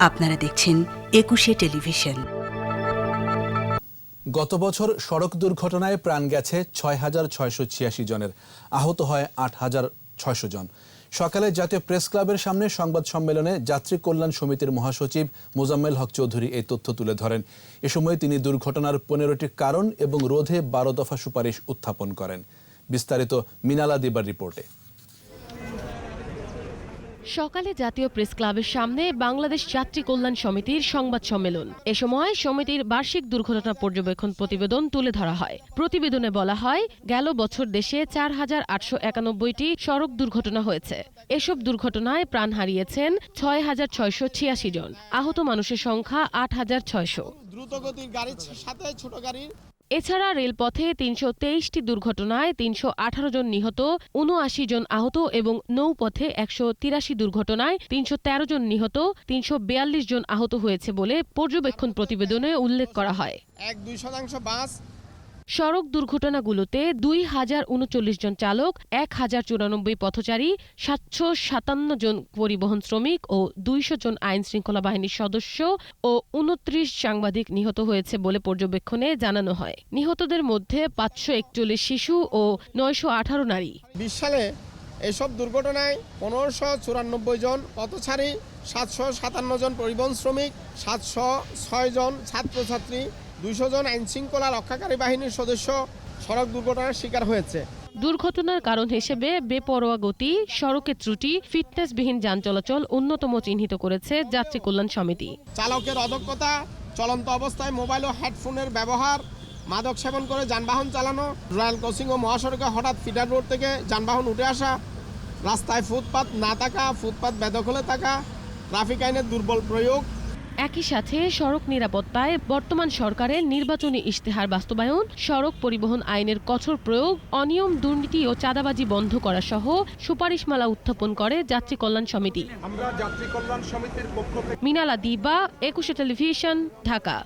আপনারা দেখছেন একুশে টেলিভিশন। গত বছর সড়ক দুর্ঘটনায় প্রাণ গেছে ছয় হাজার ছয়শো ছিয়াশি জনের। আহত হয় আট হাজার ছয়শো জন। সকালে জাতীয় প্রেস ক্লাবের সামনে সংবাদ সম্মেলনে যাত্রী কল্যাণ সমিতির মহাসচিব মোজাম্মেল হক চৌধুরী এই তথ্য তুলে ধরেন। এ সময় তিনি দুর্ঘটনার পনেরোটি কারণ এবং রোধে বারো দফা সুপারিশ উত্থাপন করেন। বিস্তারিত মিনালা দিবার রিপোর্টে। সকালে জাতীয় প্রেস ক্লাবের সামনে বাংলাদেশ যাত্রী কল্যাণ সমিতির সংবাদ সম্মেলন। এ সময় সমিতির বার্ষিক দুর্ঘটনা পর্যবেক্ষণ প্রতিবেদন তুলে ধরা হয়। প্রতিবেদনে বলা হয়, গেল বছর দেশে চার হাজার আটশো একানব্বইটি সড়ক দুর্ঘটনা হয়েছে। এসব দুর্ঘটনায় প্রাণ হারিয়েছেন ছয় হাজার ছয়শো ছিয়াশি জন। আহত মানুষের সংখ্যা আট হাজার ছয়শো। দ্রুতগতির গাড়ির সাথে ছোট গাড়ির এছাড়া রেলপথে তিনশো তেইশটি দুর্ঘটনায় তিনশো আঠারো জন নিহত উনআশি জন আহত এবং নৌপথে একশো তিরাশি দুর্ঘটনায় তিনশো তেরো জন নিহত, তিনশো বিয়াল্লিশ জন আহত হয়েছে বলে পর্যবেক্ষণ প্রতিবেদনে উল্লেখ করা হয়। এক দুই শতাংশ বাস সড়ক দুর্ঘটনাগুলোতে দুই হাজার উনচল্লিশ জন চালক, এক হাজার চুরানব্বই পথচারী, সাতশো সাতান্ন জন পরিবহন শ্রমিক ও দুইশো জন আইন শৃঙ্খলা বাহিনীর সদস্য ও উনত্রিশ সাংবাদিক নিহত হয়েছে বলে পর্যবেক্ষণে জানানো হয়। নিহতদের মধ্যে পাঁচশো একচল্লিশ শিশু ও নয়শো আঠারো নারী। বিশ সালে এসব দুর্ঘটনায় পনেরোশো চুরানব্বই জন পথচারী, সাতশো সাতান্ন জন পরিবহন শ্রমিক, সাতশো ছয় জন ছাত্রছাত্রী দুইশো জন আইনশৃঙ্খলা রক্ষাকারী বাহিনীর সদস্য সড়ক দুর্ঘটনার শিকার হয়েছে। দুর্ঘটনার কারণ হিসেবে বেপরোয়া গতি সড়কের ত্রুটি ফিটনেসবিহীন যান চলাচল অন্যতম চিহ্নিত করেছে যাত্রী কল্যাণ সমিতি। চালকের অদক্ষতা চলন্ত অবস্থায় মোবাইল ও হেডফোনের ব্যবহার মাদক সেবন করে যানবাহন চালানো রয়্যাল ক্রসিং ও মহাসড়কে হঠাৎ ফিডার রোড থেকে যানবাহন উঠে আসা রাস্তায় ফুটপাত না থাকা ফুটপাত বেদখলে থাকা ট্রাফিক আইনের দুর্বল প্রয়োগ একই সাথে সড়ক নিরাপত্তায় বর্তমান সরকারের নির্বাচনী ইশতেহার বাস্তবায়ন সড়ক পরিবহন আইনের কঠোর প্রয়োগ অনিয়ম দুর্নীতি ও চাঁদাবাজি বন্ধ করা সহ সুপারিশমালা উত্থাপন করে যাত্রী কল্যাণ সমিতি। আমরা যাত্রী কল্যাণ সমিতির পক্ষ থেকে মিনালা দিবা একুশে টেলিভিশন ঢাকা।